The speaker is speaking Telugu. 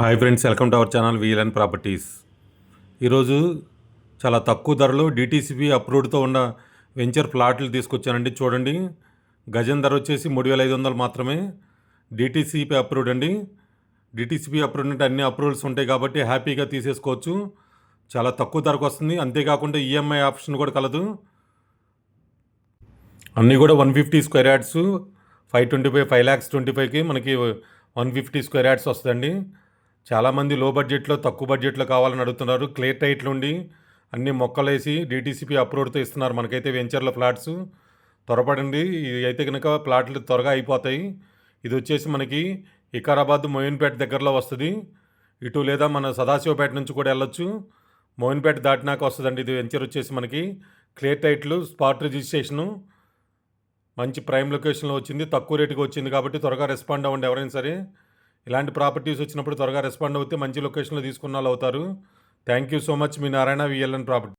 Hi friends welcome to our channel VLN properties ఈరోజు చాలా తక్కువ ధరలో డిటీసీపీ అప్రూవ్డ్తో ఉన్న వెంచర్ ప్లాట్లు తీసుకొచ్చానండి. చూడండి గజం ధర వచ్చేసి మూడు వేల ఐదు వందలు మాత్రమే డిటీసీపీ అప్రూవ్డ్ అండి. డిటీసీపీ అప్రూవ్డ్ అంటే అన్ని అప్రూవల్స్ ఉంటాయి కాబట్టి హ్యాపీగా తీసేసుకోవచ్చు. చాలా తక్కువ ధరకు వస్తుంది. అంతేకాకుండా ఈఎంఐ ఆప్షన్ కూడా కలదు. అన్నీ కూడా one fifty square yards five twenty five five lakhs twenty ఫైవ్కి మనకి వన్ ఫిఫ్టీ స్క్వేర్ యాడ్స్ వస్తుందండి. చాలామంది లో బడ్జెట్లో తక్కువ బడ్జెట్లో కావాలని అడుగుతున్నారు. క్లియర్ టైట్లు ఉండి అన్ని మొక్కలు వేసి డీటీసీపీ అప్రూవ్డ్తో ఇస్తున్నారు మనకైతే వెంచర్ల ఫ్లాట్స్ త్వరపడండి. ఇది అయితే కనుక ప్లాట్లు త్వరగా అయిపోతాయి. ఇది వచ్చేసి మనకి వికారాబాద్ మోయిన్పేట దగ్గరలో వస్తుంది. ఇటు లేదా మన సదాశివపేట నుంచి కూడా వెళ్ళొచ్చు. మోయిన్పేట దాటినాక వస్తుందండి. ఇది వెంచర్ వచ్చేసి మనకి క్లియర్ టైట్లు స్పాట్ రిజిస్ట్రేషను మంచి ప్రైమ్ లొకేషన్లో వచ్చింది. తక్కువ రేటుకి వచ్చింది కాబట్టి త్వరగా రెస్పాండ్ అవ్వండి ఎవరైనా సరే. ఇలాంటి ప్రాపర్టీస్ వచ్చినప్పుడు త్వరగా రెస్పాండ్ అవుతే మంచి లొకేషన్లో తీసుకున్న వాళ్ళు అవుతారు. థ్యాంక్ యూ సో మచ్ మీ నారాయణ విఎల్ఎన్ ప్రాపర్టీ.